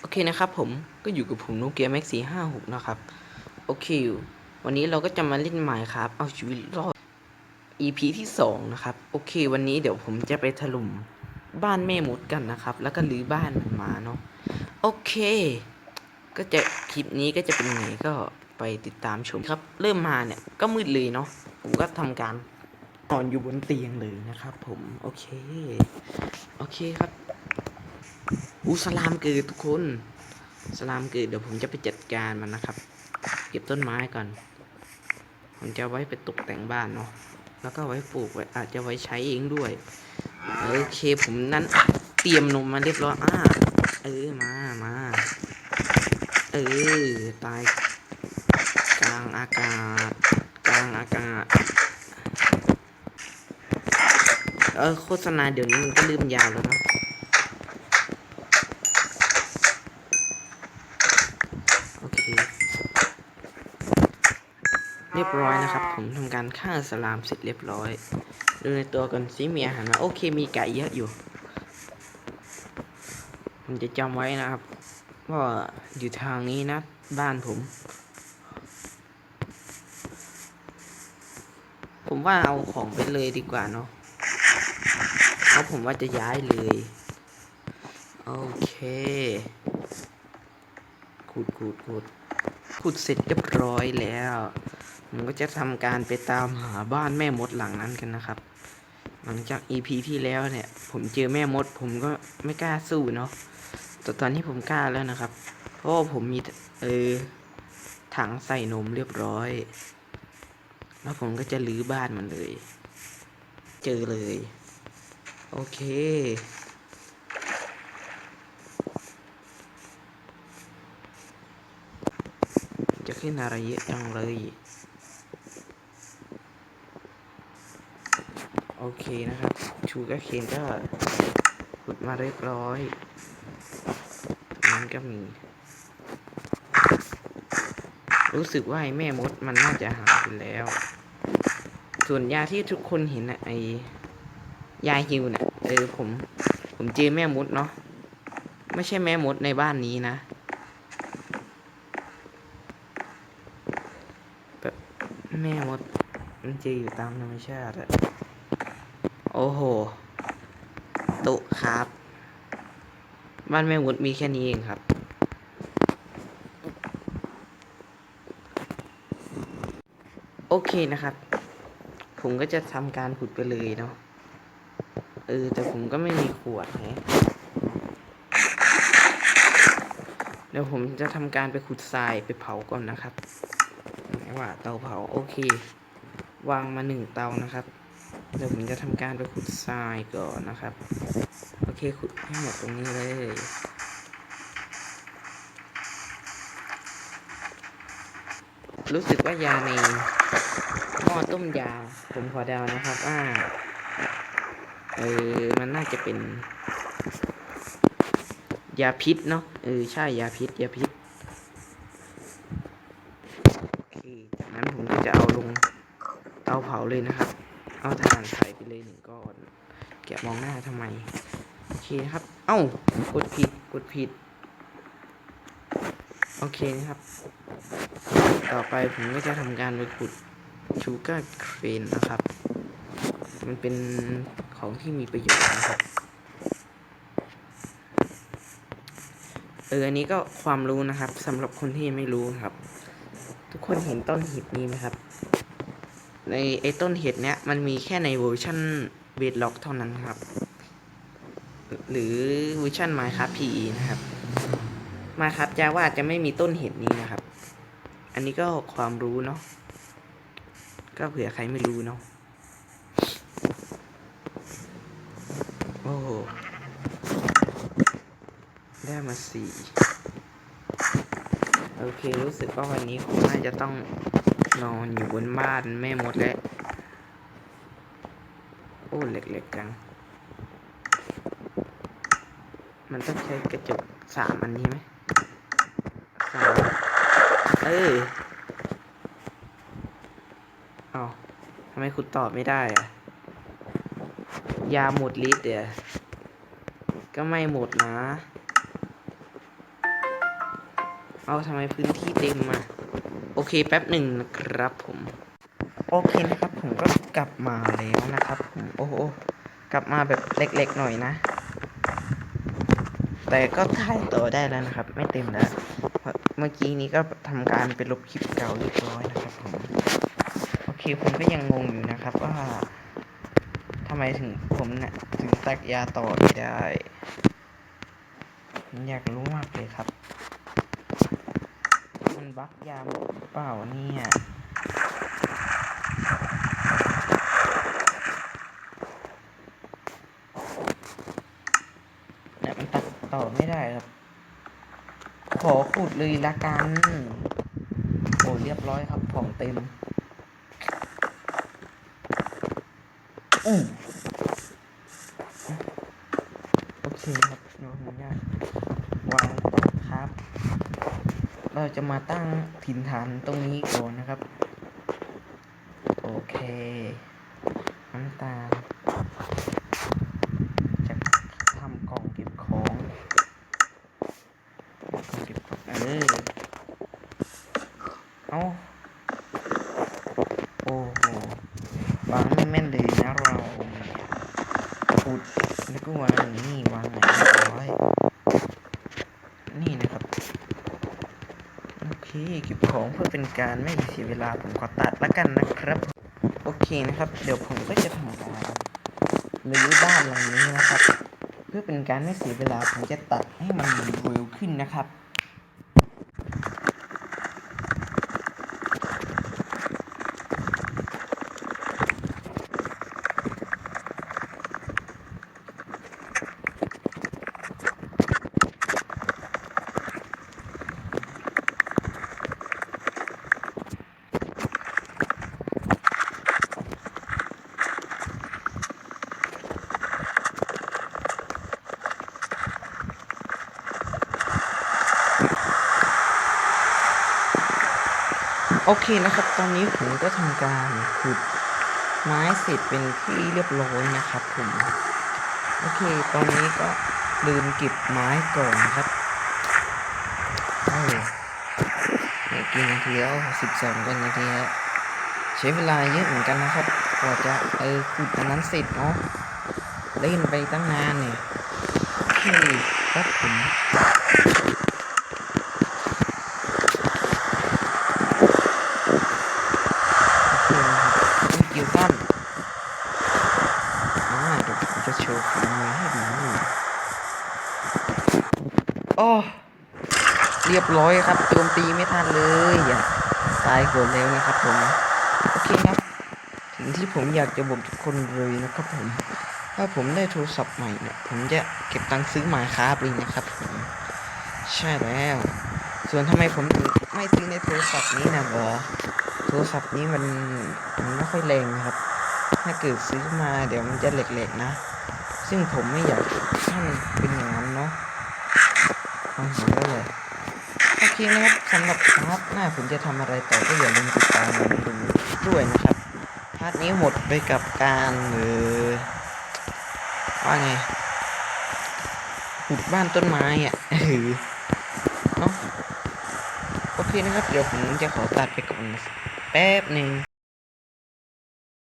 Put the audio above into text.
โอเคนะครับผมก็อยู่กับผมโนเกียแม็กซี่ห้าหกนะครับ โอเค วันนี้เราก็จะมาเล่นหมายครับ เอาชีวิตรอด EP ที่สองนะครับ โอเค วันนี้เดี๋ยวผมจะไปถล่มบ้านแม่มดกันนะครับ แล้วก็รื้อบ้านมันมาเนาะโอเค ก็จะคลิปนี้ก็จะเป็นไงก็ไปติดตามชมครับ เริ่มมาเนี่ยก็มืดเลยเนาะผมก็ทำการนอนอยู่บนเตียงเลยนะครับ ผมโอเค โอเคครับ อู้สลามเกิดทุกคน สลามเกิดเดี๋ยวผมจะไปจัดการมันนะครับ เก็บต้นไม้ก่อน ผมจะไว้ไปตกแต่งบ้านเนาะ แล้วก็ไว้ปลูกไว้อาจจะไว้ใช้เองด้วย โอเคผมนั้นเตรียมนมมาเรียบร้อยอ่าเออมามาเออตายกลางอากาศ กลางอากาศ เออโฆษณาเดี๋ยวนี้มันก็ลืมยาวแล้วเนอะ โอเค เรียบร้อยนะครับ ผมทำการฆ่าสลามเสร็จเรียบร้อย ดูในตัวก่อนซิมีอาหารมาโอเคมีไก่เยอะอยู่ผมจะจำไว้นะครับว่าอยู่ทางนี้นะ บ้านผม ผมว่าเอาของไปเลยดีกว่าเนาะเพราะผมว่าจะย้ายเลยโอเคขุดขุดขุดขุดเสร็จเรียบร้อยแล้ว ผมก็จะทำการไปตามหาบ้านแม่มดหลังนั้นกันนะครับ หลังจาก EP ที่แล้วเนี่ย ผมเจอแม่มด ผมก็ไม่กล้าสู้เนาะแต่ตอนนี้ผมกล้าแล้วนะครับ เพราะาผมมีเออถังใส่นมเรียบร้อย แล้วผมก็จะรื้อบ้านมันเลย เจอเลย โอเคจะขึ้นอะไรเยอะจังเลย โอเคนะครับชูกาเคนก็ขุดมาเรียบร้อยนั้นก็มี รู้สึกว่าไอ้แม่มดมันน่าจะหายไปแล้ว ส่วนยาที่ทุกคนเห็นนะไอยาฮิวเนี่ยเออผมผมเจอแม่มดเนาะไม่ใช่แม่มดในบ้านนี้นะแบบแม่มดมันเจะอยู่ตามธรรมชาติอะ อ้โห ตุครับ บ้านแม่มดมีแค่นี้เองครับ โอเคนะครับ ผมก็จะทำการขุดไปเลยเนาะ เออ แต่ผมก็ไม่มีขวดไงเดี๋ยวผมจะทำการไปขุดทรายไปเผาก่อนนะครับ ไหนว่าเตาเผา โอเค วางมาหนึ่งเตานะครับ เดี๋ยวผมจะทำการไปขุดทรายก่อนนะครับ โอเคขุดให้หมดตรงนี้เลยรู้สึกว่ายาในหม้อต้มยาผมขอเดานะครับว่าเออมันน่าจะเป็น ยาพิษเนาะเออใช่ยาพิษยาพิษโอเคจากนั้นผมก็จะเอาลงเตาเผาเลยนะครับ เอาถ่านใส่ไปเลยหนึ่งก้อน แกะมองหน้าทำไม โอเคครับ เอ้า กดผิด กดผิด โอเคนะครับ ต่อไปผมก็จะทำการไปขุดชูการ์เคนนะครับ มันเป็นของที่มีประโยชน์นะครับ เออ อันนี้ก็ความรู้นะครับสำหรับคนที่ยังไม่รู้ครับ ทุกคนเห็นต้นห็ดนี้ไหมครับ ในไอ้ต้นเห็ดเนี้ยมันมีแค่ในเวอร์ชันเวดล็อกเท่านั้นครับ หรือเวอร์ชัน Minecraft PE นะครับ Minecraft Java จะไม่มีต้นเห็ดนี้นะครับ อันนี้ก็ความรู้เนาะก็เผื่อใครไม่รู้เนาะโอ้โหได้มาสี่โอเค รู้สึกว่าวันนี้คงน่าจะต้อง นอนอยู่บนบ้านแม่มดแล้วโอ้เล็กๆจัง มันต้องใช้กระจกสามอันนี้ไหมสามเออเอาทำไมคุณตอบไม่ได้อะยาหมดฤทธิ์เดี๋ยวก็ไม่หมดนะ เอาทำไมพื้นที่เต็มอะ โอเคแป๊บหนึ่งนะครับผม โอเคนะครับผมก็กลับมาแล้วนะครับผมโอ้โหกลับมาแบบเล็กๆหน่อยนะ แต่ก็ถ่ายต่อได้แล้วนะครับ ไม่เต็มแล้ว เมื่อกี้นี้ก็ทำการไปลบคลิปเก่าเรียบร้อยนะครับผมโอเคผมก็ยังงงอยู่นะครับว่าทำไมถึงผมเนี่ยถึงตักยาต่อไได้ผมอยากรู้มากเลยครับ บักยามเปล่าเนี่ยเนี่ยมันตัดต่อไม่ได้ครับ ขอขุดเลยละกัน โอ้เรียบร้อยครับของเต็ม อืมโอเคครับเดี๋ยวผมจะวางครับ เราจะมาตั้งถิ่นฐานตรงนี้ก่อนนะครับ โอเค น้ำตาลจะทำกล่องเก็บของกล่องเก็บของเออเอาโอ้โหวางไม่แม่นเลยนะเราอุดแล้วก็วางนี่วางไหนร้อย นี่นะครับ โอ เคเก็บของเพื่อเป็นการไม่เสียเวลาผมขอตัดแล้วกันนะครับ โอเคนะครับ เดี๋ยวผมก็จะทำการรื้อบ้านหลังนี้นะครับ เพื่อเป็นการไม่เสียเวลาผมจะตัดให้มันเร็วขึ้นนะครับ โอเคนะครับ ตอนนี้ผมก็ทำการขุดไม้เสร็จเป็นที่เรียบร้อยนะครับผม โอเค ตอนนี้ก็ลืมเก็บไม้ก่อนนะครับโอ้ยเนี่ยกี่นาทีแล้วสิบสองกันนาทีแล้วใช้เวลาเยอะเหมือนกันนะครับ กว่าจะเออขุดอันนั้นเสร็จเนาะเล่นไปตั้งนานเนี่ยโอเคครับผม โอเคนะครับนี่กิวตันอ่าเดี๋ยวผมจะโชว์ฝีมือให้ดูโอ้ เร้อยครับโจมตีไม่ทันเลยอย่าตายก่อนแล้วนะครับผมโอเคครับถึงที่ผมอยากจะบอกทุกคนเลยนะครับผม ถ้าผมได้โทรศัพท์ใหม่เนี่ยผมจะเก็บตังค์ซื้อมาครับเลยนะครับผมใช่แล้ว ส่วนทำไมผมถึงไม่ซื้อในโทรศัพท์นี้นะเหรอโทรศัพท์นี้มันมันไม่ค่อยแรงนะครับ ถ้าเกิดซื้อมาเดี๋ยวมันจะเหล็กๆนะ ซึ่งผมไม่อยากให้มันเป็นอย่างนั้นเนาะเอาหัวก็เลย ทีนะครับสำหรับพาร์ทหน้าผมจะทำอะไรต่อก็อย่าลืมติดตามดูด้วยนะครับพาร์ทนี้หมดไปกับการหรือว่าไงหุดบ้านต้นไม้อะเออเนาะโอเคนะครับ เดี๋ยวผมจะขอตัดไปก่อนแป๊บหนึ่ง